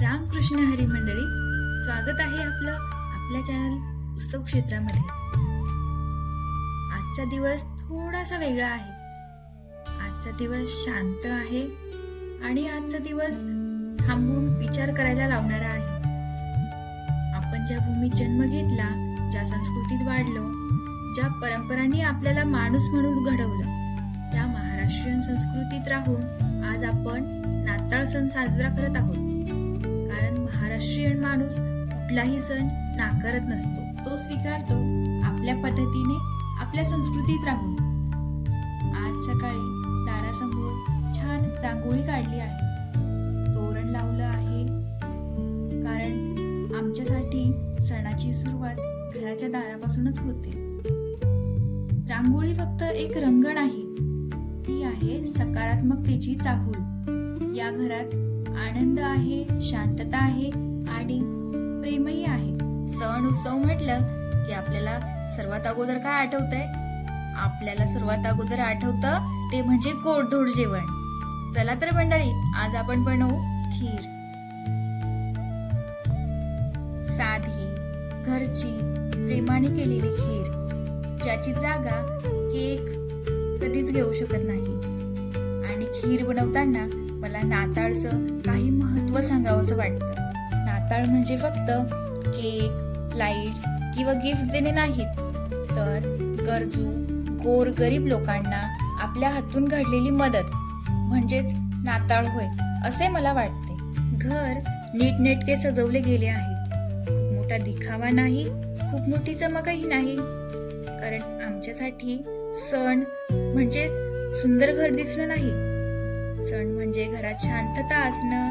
रामकृष्ण हरी मंडळी स्वागत आहे आपलं आपल्या चॅनल उत्सव क्षेत्रामध्ये. आजचा दिवस थोडासा वेगळा आहे. आजचा दिवस शांत आहे आणि आजचा दिवस थांबून विचार करायला लावणारा आहे. आपण ज्या भूमीत जन्म घेतला ज्या संस्कृतीत वाढलो ज्या परंपरांनी आपल्याला माणूस म्हणून घडवलं त्या महाराष्ट्रीयन संस्कृतीत राहून आज आपण नाताळ सण साजरा करत आहोत. महाराष्ट्रीयन माणूस कुठलाही सण नाकारत नसतो. तो स्वीकारतो आपल्या पद्धतीने आपल्या संस्कृतीत राहून. आज सकाळी दारासमोर छान रांगोळी काढली आहे. तोरण लावलं आहे. कारण आमच्यासाठी सणाची सुरुवात घराच्या दारापासूनच होते. रांगोळी फक्त एक रंग नाही ती आहे सकारात्मकतेची चाहूल. या घरात आनंद आहे शांतता आहे आणि प्रेमही आहे. सण उत्सव म्हटलं की आपल्याला सर्वात अगोदर काय आठवतंय? आपल्याला सर्वात अगोदर आठवतं ते म्हणजे गोडधोड जेवण. चला तर मंडळी आज आपण बनवू खीर. साधी घरची प्रेमाने केलेली खीर ज्याची जागा केक कधीच घेऊ शकत नाही. आणि खीर बनवताना मला नाताळचं काही महत्त्व सांगावंसं वाटतं. नाताळ म्हणजे फक्त केक लाईट्स किंवा गिफ्ट देणे नाहीत तर गरजू गोर गरीब लोकांना आपल्या हातून घडलेली मदत म्हणजेच नाताळ होय असे मला वाटते. घर नीटनेटके सजवले गेले आहे. मोठा दिखावा नाही खूप मोठी चमकही नाही. कारण आमच्यासाठी सण म्हणजेच सुंदर घर दिसणं नाही. सण म्हणजे घरात शांतता असणं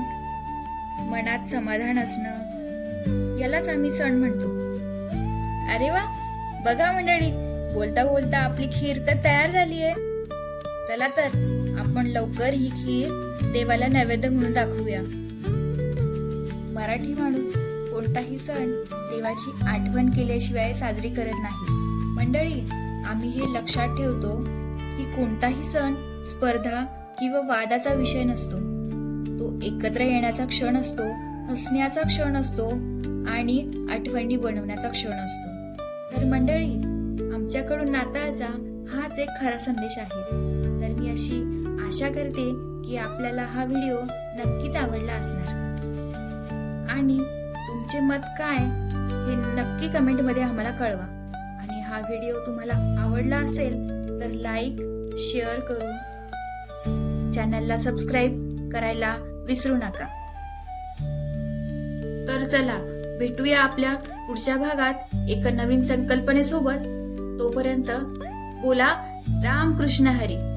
मनात समाधान असणं यालाच आम्ही सण म्हणतो. अरे वा! बघा मंडळी बोलता बोलता आपली खीर तर तयार झाली आहे चला तर आपण लवकर ही खीर देवाला नैवेद्य म्हणून दाखवूया. मराठी माणूस कोणताही सण देवाची आठवण केल्याशिवाय साजरी करत नाही. मंडळी आम्ही हे लक्षात ठेवतो की कोणताही सण स्पर्धा किंवा वादाचा विषय नसतो. तो एकत्र येण्याचा क्षण असतो हसण्याचा क्षण असतो आणि आठवणी बनवण्याचा क्षण असतो. तर मंडळी आमच्याकडून नाताळचा हाच एक खरा संदेश आहे. तर मी अशी आशा करते की आपल्याला हा व्हिडिओ नक्कीच आवडला असणार. आणि तुमचे मत काय हे नक्की कमेंटमध्ये आम्हाला कळवा. आणि हा व्हिडिओ तुम्हाला आवडला असेल तर लाईक शेअर करून चॅनलला सबस्क्राईब करायला विसरू नका. तर चला भेटूया आपल्या पुढच्या भागात एका नवीन संकल्पनेसोबत. तोपर्यंत बोला रामकृष्ण हरी.